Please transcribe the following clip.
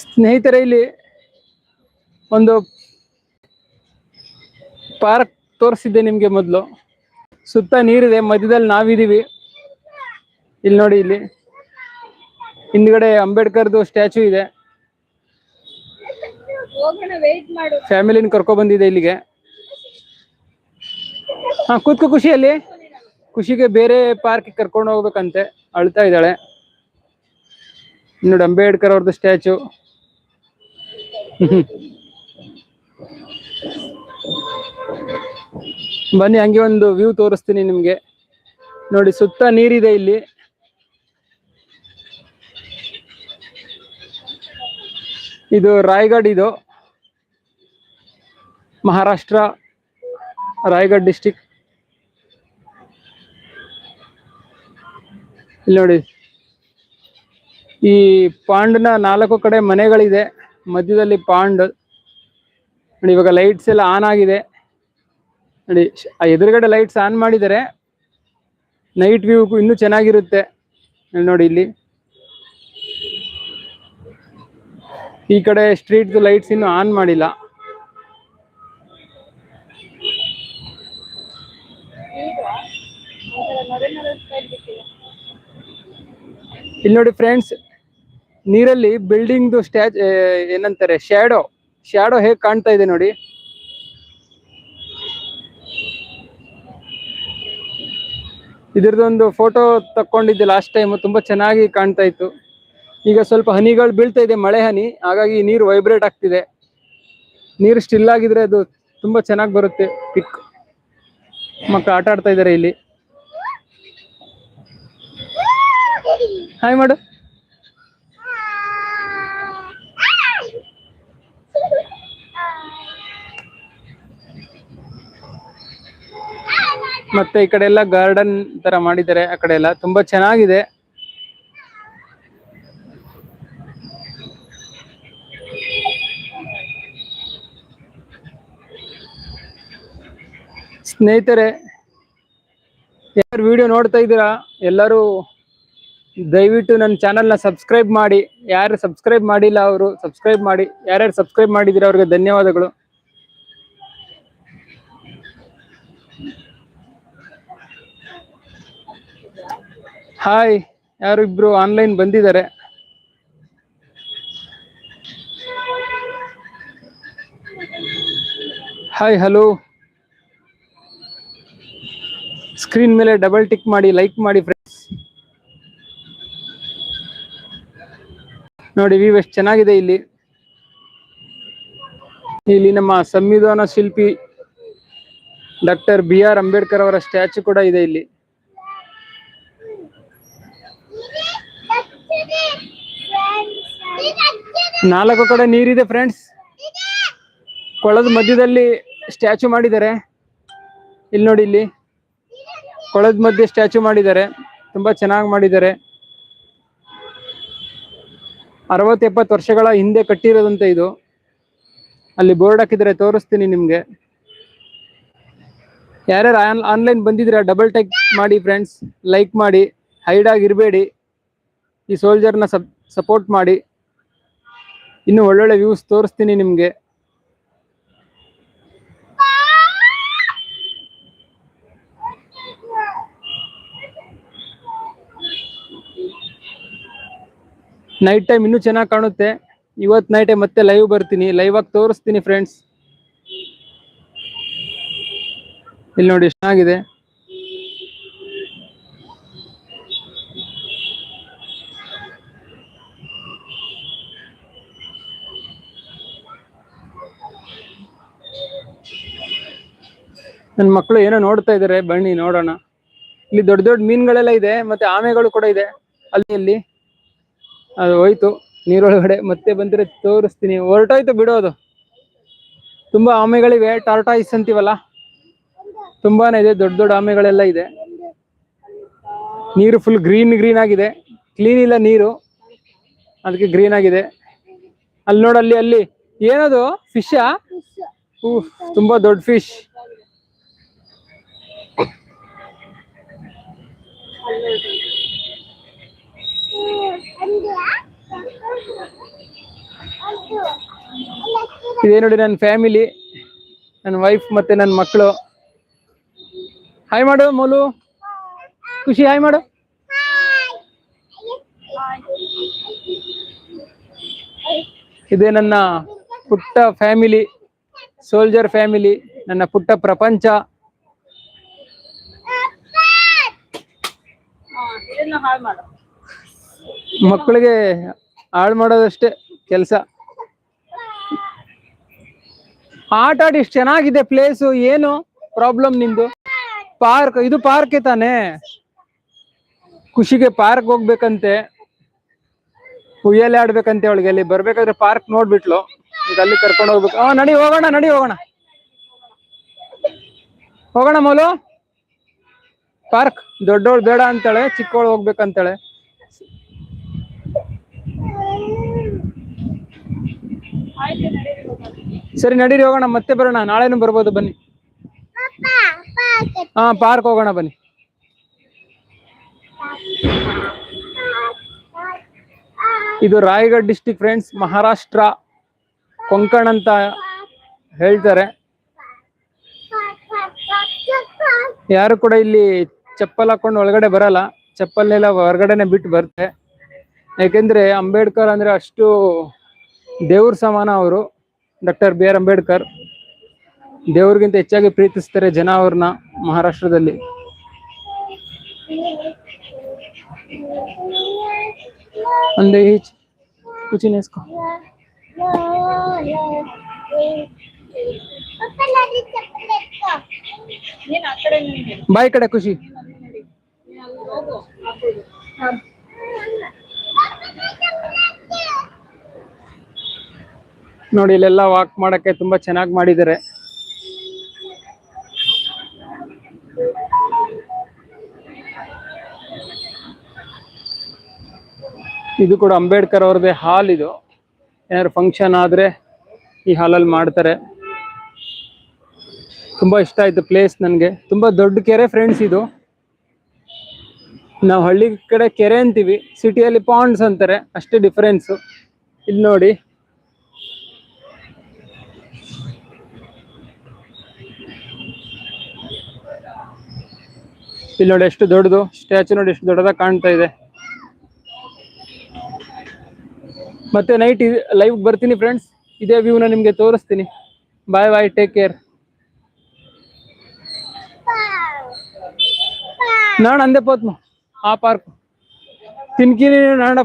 ಸ್ನೇಹಿತರೆ, ಇಲ್ಲಿ ಒಂದು ಪಾರ್ಕ್ ತೋರಿಸಿದ್ದೆ ನಿಮಗೆ ಮೊದಲು. ಸುತ್ತ ನೀರಿದೆ, ಮಧ್ಯದಲ್ಲಿ ನಾವಿದ್ದೀವಿ. ಇಲ್ಲಿ ನೋಡಿ ಇಲ್ಲಿ. ಹಿಂದ್ಗಡೆ ಅಂಬೇಡ್ಕರ್ದು ಸ್ಟ್ಯಾಚು ಇದೆ. ಫ್ಯಾಮಿಲಿನ ಕರ್ಕೊ ಬಂದಿದೆ ಇಲ್ಲಿಗೆ. ಹಾ, ಕೂತ್ಕೋ ಖುಷಿಯಲ್ಲಿ. ಖುಷಿಗೆ ಬೇರೆ ಪಾರ್ಕ್ ಕರ್ಕೊಂಡು ಹೋಗ್ಬೇಕಂತೆ. ಅಳ್ತಾ ಇದ್ದಾಳೆ. ನೋಡಿ ಅಂಬೇಡ್ಕರ್ ಅವ್ರದ್ದು ಸ್ಟ್ಯಾಚು. ಬನ್ನಿ, ಹಂಗೆ ಒಂದು ವ್ಯೂ ತೋರಿಸ್ತೀನಿ ನಿಮ್ಗೆ. ನೋಡಿ, ಸುತ್ತ ನೀರಿದೆ ಇಲ್ಲಿ. ಇದು ರಾಯಗಢ ಇದು. ಮಹಾರಾಷ್ಟ್ರ ರಾಯಗಢ ಡಿಸ್ಟಿಕ್ ಇಲ್ಲಿ ನೋಡಿ, ಈ ಪಾಂಡ್ನ ನಾಲ್ಕು ಕಡೆ ಮನೆಗಳಿದೆ. ಮಧ್ಯದಲ್ಲಿ ಪಾಂಡ್. ನೋಡಿ, ಇವಾಗ ಲೈಟ್ಸ್ ಎಲ್ಲ ಆನ್ ಆಗಿದೆ. ನೋಡಿ ಆ ಎದುರುಗಡೆ ಲೈಟ್ಸ್ ಆನ್ ಮಾಡಿದರೆ ನೈಟ್ ವ್ಯೂ ಇನ್ನೂ ಚೆನ್ನಾಗಿರುತ್ತೆ. ನೋಡಿ, ಇಲ್ಲಿ. ಈ ಕಡೆ ಸ್ಟ್ರೀಟ್ದು ಲೈಟ್ಸ್ ಇನ್ನು ಆನ್ ಮಾಡಿಲ್ಲ. ಇಲ್ಲಿ ನೋಡಿ ಫ್ರೆಂಡ್ಸ್ ನೀರಲ್ಲಿ ಬಿಲ್ಡಿಂಗ್ದು ಸ್ಟ್ಯಾಚ್ ಏನಂತಾರೆ ಶ್ಯಾಡೋ ಶ್ಯಾಡೋ ಹೇಗೆ ಕಾಣ್ತಾ ಇದೆ ನೋಡಿ. ಇದ್ರದೊಂದು ಫೋಟೋ ತಕ್ಕೊಂಡಿದ್ದೆ ಲಾಸ್ಟ್ ಟೈಮ್ ತುಂಬಾ ಚೆನ್ನಾಗಿ ಕಾಣ್ತಾ ಇತ್ತು. ಈಗ ಸ್ವಲ್ಪ ಹನಿಗಳು ಬೀಳ್ತಾ ಇದೆ, ಮಳೆ ಹನಿ. ಹಾಗಾಗಿ ನೀರು ವೈಬ್ರೇಟ್ ಆಗ್ತಿದೆ. ನೀರು ಸ್ಟಿಲ್ ಆಗಿದ್ರೆ ಅದು ತುಂಬಾ ಚೆನ್ನಾಗಿ ಬರುತ್ತೆ. ಪಿಕ್ ಮಕ್ಕಳು ಆಟ ಆಡ್ತಾ ಇದ್ದಾರೆ ಇಲ್ಲಿ. ಹಾಯ್ ಮಾಡು. ಮತ್ತೆ ಈ ಕಡೆ ಎಲ್ಲ ಗಾರ್ಡನ್ ತರ ಮಾಡಿದ್ದಾರೆ ಆ ಕಡೆ ಎಲ್ಲ. ತುಂಬಾ ಚೆನ್ನಾಗಿದೆ. ಸ್ನೇಹಿತರೆ, ಯಾರು ವಿಡಿಯೋ ನೋಡ್ತಾ ಇದ್ದೀರಾ? ಎಲ್ಲರೂ ದಯವಿಟ್ಟು ನನ್ನ ಚಾನಲ್ನ ಸಬ್ಸ್ಕ್ರೈಬ್ ಮಾಡಿ. ಯಾರು ಸಬ್ಸ್ಕ್ರೈಬ್ ಮಾಡಿಲ್ಲ ಅವರು ಸಬ್ಸ್ಕ್ರೈಬ್ ಮಾಡಿ. ಯಾರ್ಯಾರು ಸಬ್ಸ್ಕ್ರೈಬ್ ಮಾಡಿದ್ದೀರಾ ಅವ್ರಿಗೆ ಧನ್ಯವಾದಗಳು. ಹಾಯ್ ಯಾರು ಇಬ್ರು ಆನ್ಲೈನ್ ಬಂದಿದ್ದಾರೆ? ಹಾಯ್ ಹಲೋ ಸ್ಕ್ರೀನ್ ಮೇಲೆ ಡಬಲ್ ಟಿಕ್ ಮಾಡಿ ಲೈಕ್ ಮಾಡಿ ಫ್ರೆಂಡ್ಸ್ ನೋಡಿ ವ್ಯೂ ಎಷ್ಟು ಚೆನ್ನಾಗಿದೆ ಇಲ್ಲಿ. ಇಲ್ಲಿ ನಮ್ಮ ಸಂವಿಧಾನ ಶಿಲ್ಪಿ ಡಾಕ್ಟರ್ ಬಿ ಆರ್ ಅಂಬೇಡ್ಕರ್ ಅವರ ಸ್ಟ್ಯಾಚು ಕೂಡ ಇದೆ ಇಲ್ಲಿ. ನಾಲ್ಕು ಕಡೆ ನೀರಿದೆ ಫ್ರೆಂಡ್ಸ್ ಕೊಳದ ಮಧ್ಯದಲ್ಲಿ ಸ್ಟ್ಯಾಚು ಮಾಡಿದ್ದಾರೆ. ಇಲ್ಲಿ ನೋಡಿ ಇಲ್ಲಿ. ಕೊಳದ ಮಧ್ಯೆ ಸ್ಟ್ಯಾಚು ಮಾಡಿದ್ದಾರೆ. ತುಂಬಾ ಚೆನ್ನಾಗಿ ಮಾಡಿದ್ದಾರೆ. ಅರವತ್ತು ಎಪ್ಪತ್ತು ವರ್ಷಗಳ ಹಿಂದೆ ಕಟ್ಟಿರೋದಂತೆ ಇದು. ಅಲ್ಲಿ ಬೋರ್ಡ್ ಹಾಕಿದ್ರೆ ತೋರಿಸ್ತೀನಿ ನಿಮ್ಗೆ. ಯಾರ್ಯಾರು ಆನ್ಲೈನ್ ಬಂದಿದ್ರೆ ಡಬಲ್ ಟೆಕ್ ಮಾಡಿ ಫ್ರೆಂಡ್ಸ್ ಲೈಕ್ ಮಾಡಿ ಹೈಡ್ ಆಗಿರಬೇಡಿ. ಈ ಸೋಲ್ಜರ್ನ ಸಪ್ ಸಪೋರ್ಟ್ ಮಾಡಿ. ಇನ್ನು ಒಳ್ಳೊಳ್ಳೆ ವ್ಯೂಸ್ ತೋರಿಸ್ತೀನಿ ನಿಮ್ಗೆ. ನೈಟ್ ಟೈಮ್ ಇನ್ನೂ ಚೆನ್ನಾಗಿ ಕಾಣುತ್ತೆ. ಇವತ್ತು ನೈಟೇ ಮತ್ತೆ ಲೈವ್ ಬರ್ತೀನಿ. ಲೈವ್ ಆಗಿ ತೋರಿಸ್ತೀನಿ ಫ್ರೆಂಡ್ಸ್ ಇಲ್ಲಿ ನೋಡಿ, ಚೆನ್ನಾಗಿದೆ. ನನ್ನ ಮಕ್ಕಳು ಏನೋ ನೋಡ್ತಾ ಇದ್ದಾರೆ ಬನ್ನಿ ನೋಡೋಣ. ಇಲ್ಲಿ ದೊಡ್ಡ ದೊಡ್ಡ ಮೀನುಗಳೆಲ್ಲ ಇದೆ ಮತ್ತೆ ಆಮೆಗಳು ಕೂಡ ಇದೆ. ಅಲ್ಲಿ ಅಲ್ಲಿ ಅದು ಹೋಯ್ತು ನೀರೊಳಗಡೆ ಮತ್ತೆ ಬಂದ್ರೆ ತೋರಿಸ್ತೀನಿ. ಹೊರಟೋಯ್ತು ಬಿಡೋದು ತುಂಬಾ ಆಮೆಗಳಿವೆ ಟಾರ್ಟಾಯ್ಸ್ ಅಂತೀವಲ್ಲ? ತುಂಬಾನೇ ಇದೆ ದೊಡ್ಡ ದೊಡ್ಡ ಆಮೆಗಳೆಲ್ಲ ಇದೆ. ನೀರು ಫುಲ್ ಗ್ರೀನ್ ಗ್ರೀನ್ ಆಗಿದೆ. ಕ್ಲೀನ್ ಇಲ್ಲ ನೀರು. ಅದಕ್ಕೆ ಗ್ರೀನ್ ಆಗಿದೆ. ಅಲ್ಲಿ ನೋಡಲ್ಲಿ ಅಲ್ಲಿ ಅಲ್ಲಿ. ಏನದು? ಫಿಶಾ ತುಂಬಾ ದೊಡ್ಡ ಫಿಶ್ ಇದೇ ನೋಡಿ ನನ್ನ ಫ್ಯಾಮಿಲಿ, ನನ್ನ ವೈಫ್ ಮತ್ತೆ ನನ್ನ ಮಕ್ಕಳು. ಹಾಯ್ ಮಾಡು ಮೋಲು. ಖುಷಿ ಹಾಯ್ ಮಾಡು. ಇದೇ ನನ್ನ ಪುಟ್ಟ ಫ್ಯಾಮಿಲಿ ಸೋಲ್ಜರ್ ಫ್ಯಾಮಿಲಿ ನನ್ನ ಪುಟ್ಟ ಪ್ರಪಂಚ. ಮಕ್ಕಳಿಗೆ ಹಾಳು ಮಾಡೋದಷ್ಟೇ ಕೆಲಸ. ಆಟ ಆಡಿ ಇಷ್ಟು ಚೆನ್ನಾಗಿದೆ ಪ್ಲೇಸು ಏನು ಪ್ರಾಬ್ಲಮ್ ನಿಮ್ದು ಪಾರ್ಕ್, ಇದು ಪಾರ್ಕ್ ತಾನೆ? ಖುಷಿಗೆ ಪಾರ್ಕ್ ಹೋಗ್ಬೇಕಂತೆ. ಹುಯ್ಯಲ್ಲಿ ಆಡ್ಬೇಕಂತೆ ಅವಳಿಗೆ, ಅಲ್ಲಿ ಬರ್ಬೇಕಾದ್ರೆ ಪಾರ್ಕ್ ನೋಡ್ಬಿಟ್ಲು. ಈಗ ಅಲ್ಲಿ ಕರ್ಕೊಂಡು ಹೋಗ್ಬೇಕು. ಹಾ ನಡಿ, ಹೋಗೋಣ ನಡಿ, ಹೋಗೋಣ. ಹೋಗೋಣ ಮೊಲು. ಪಾರ್ಕ್. ದೊಡ್ಡವಳು ಬೇಡ ಅಂತಾಳೆ, ಚಿಕ್ಕವಳು ಹೋಗ್ಬೇಕಂತಾಳೆ. ಸರಿ, ನಡೀರಿ, ಹೋಗೋಣ. ಮತ್ತೆ ಬರೋಣ. ನಾಳೆನು ಬರ್ಬೋದು. ಬನ್ನಿ. ಹಾ, ಪಾರ್ಕ್ ಹೋಗೋಣ. ಬನ್ನಿ. ಇದು ರಾಯಗಢ್ ಡಿಸ್ಟಿಕ್ ಫ್ರೆಂಡ್ಸ್, ಮಹಾರಾಷ್ಟ್ರ. ಕೊಂಕಣ್ ಅಂತ ಹೇಳ್ತಾರೆ. ಯಾರು ಕೂಡ ಇಲ್ಲಿ ಚಪ್ಪಲ್ ಹಾಕೊಂಡು ಒಳಗಡೆ ಬರಲ್ಲ. ಚಪ್ಪಲ್ನೆಲ್ಲ ಹೊರಗಡೆನೆ ಬಿಟ್ಟು ಬರುತ್ತೆ ಯಾಕೆಂದ್ರೆ ಅಂಬೇಡ್ಕರ್ ಅಂದ್ರೆ ಅಷ್ಟು ದೇವ್ರ ಸಮಾನ ಅವರು. Doctor B R Ambedkar. ದೇವ್ರಿಗಿಂತ ಹೆಚ್ಚಾಗಿ ಪ್ರೀತಿಸ್ತಾರೆ ಜನ ಅವ್ರನ್ನ ಮಹಾರಾಷ್ಟ್ರದಲ್ಲಿ. ಈಚ್. ಬಾಯ್ ಕಡೆ ಖುಷಿ ನಡಿ. ಇಲ್ಲೆಲ್ಲ ವಾಕ್ ಮಾಡಕ್ಕೆ ತುಂಬಾ ಚೆನ್ನಾಗಿ ಮಾಡಿದ್ದಾರೆ. ಇದು ಕೂಡ ಅಂಬೇಡ್ಕರ್ ಅವ್ರದ್ದೇ ಹಾಲ್ ಇದು. ಏನಾದ್ರು ಫಂಕ್ಷನ್ ಆದ್ರೆ ಈ ಹಾಲಲ್ಲಿ ಮಾಡ್ತಾರೆ. ತುಂಬಾ ಇಷ್ಟ ಆಯ್ತು ಪ್ಲೇಸ್ ನನಗೆ. ತುಂಬಾ ದೊಡ್ಡ ಕೆರೆ ಫ್ರೆಂಡ್ಸ್ ಇದು. ನಾವು ಹಳ್ಳಿ ಕಡೆ ಕೆರೆ ಅಂತೀವಿ ಸಿಟಿಯಲ್ಲಿ ಪಾಂಡ್ಸ್ ಅಂತಾರೆ, ಅಷ್ಟೇ ಡಿಫರೆನ್ಸು ಇಲ್ಲಿ ನೋಡಿ. ಇಲ್ಲಿ ನೋಡಿ ಎಷ್ಟು ದೊಡ್ಡದು ಸ್ಟ್ಯಾಚು ನೋಡಿ ಎಷ್ಟು ದೊಡ್ಡದಾಗ ಕಾಣ್ತಾ ಇದೆ. ಮತ್ತೆ ನೈಟ್ ಲೈವ್ ಬರ್ತೀನಿ ಫ್ರೆಂಡ್ಸ್ ಇದೇ ವ್ಯೂನ ನಿಮಗೆ ತೋರಿಸ್ತೀನಿ. ಬಾಯ್ ಬಾಯ್ ಟೇಕ್ ಕೇರ್ ನಾನು ಅಂದೆ ಪೋತ್ಮಾ ఆ పార్క్. తినికి నాన్న